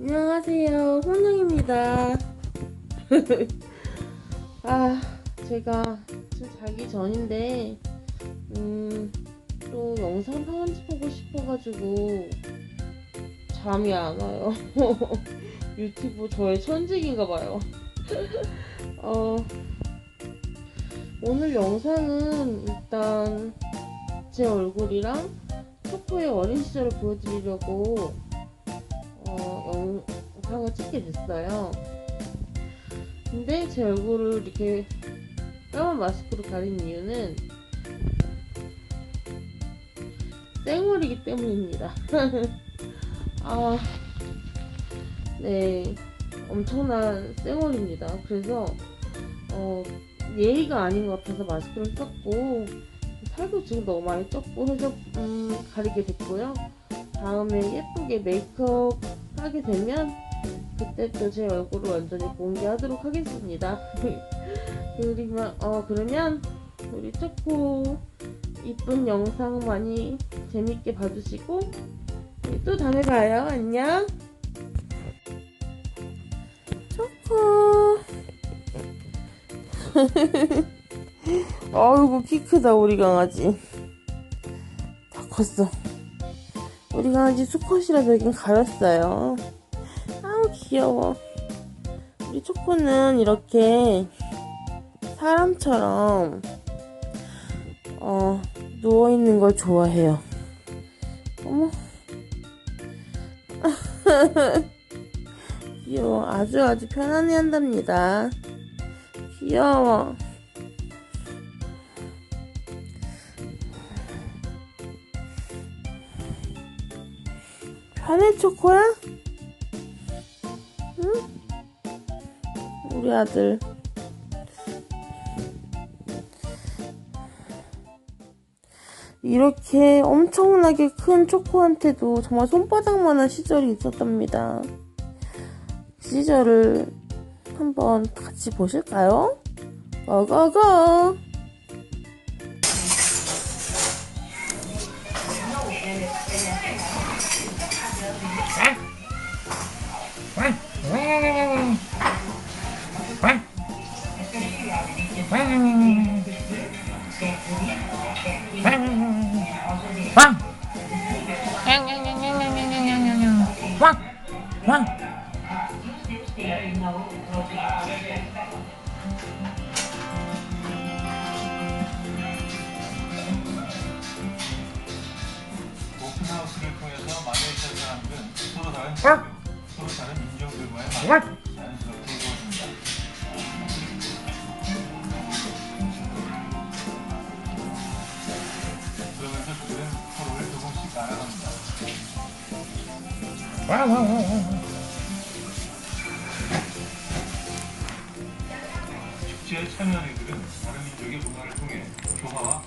안녕하세요. 혼영입니다. 아, 제가 지금 자기 전인데, 음, 또 영상 편집하고 싶어가지고, 잠이 안 와요. 유튜브 저의 천직인가봐요. 어, 오늘 영상은 일단 제 얼굴이랑 초코의 어린 시절을 보여드리려고 어, 영상을 찍게 됐어요. 근데 제 얼굴을 이렇게 까만 마스크로 가린 이유는 생얼이기 때문입니다. 아, 네, 엄청난 생얼입니다. 그래서 어, 예의가 아닌 것 같아서 마스크를 썼고 살도 지금 너무 많이 쪘고 해서 음, 가리게 됐고요. 다음에 예쁘게 메이크업 하게 되면 그때 또 제 얼굴을 완전히 공개하도록 하겠습니다. 그러면 어 그러면 우리 초코 이쁜 영상 많이 재밌게 봐주시고 또 다음에 봐요. 안녕. 초코. 아이고 키 크다 우리 강아지. 다 컸어. 우리 강아지 수컷이라서 여긴 가렸어요. 아우 귀여워. 우리 초코는 이렇게 사람처럼 어 누워 있는 걸 좋아해요. 어머. 귀여워. 아주 아주 편안해 한답니다. 귀여워. 편해 초코야? 응? 우리 아들. 이렇게 엄청나게 큰 초코한테도 정말 손바닥만한 시절이 있었답니다. 그 시절을 한번 같이 보실까요? 고고 고! 오픈하우스를 다른 인종들과의 만남을 자연스럽게 알아갑니다. 축제에 참여한 이들은 다른 민족의 문화를 통해 교화와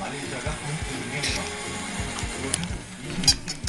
말레이시아가 공통의 명. 이것은 26세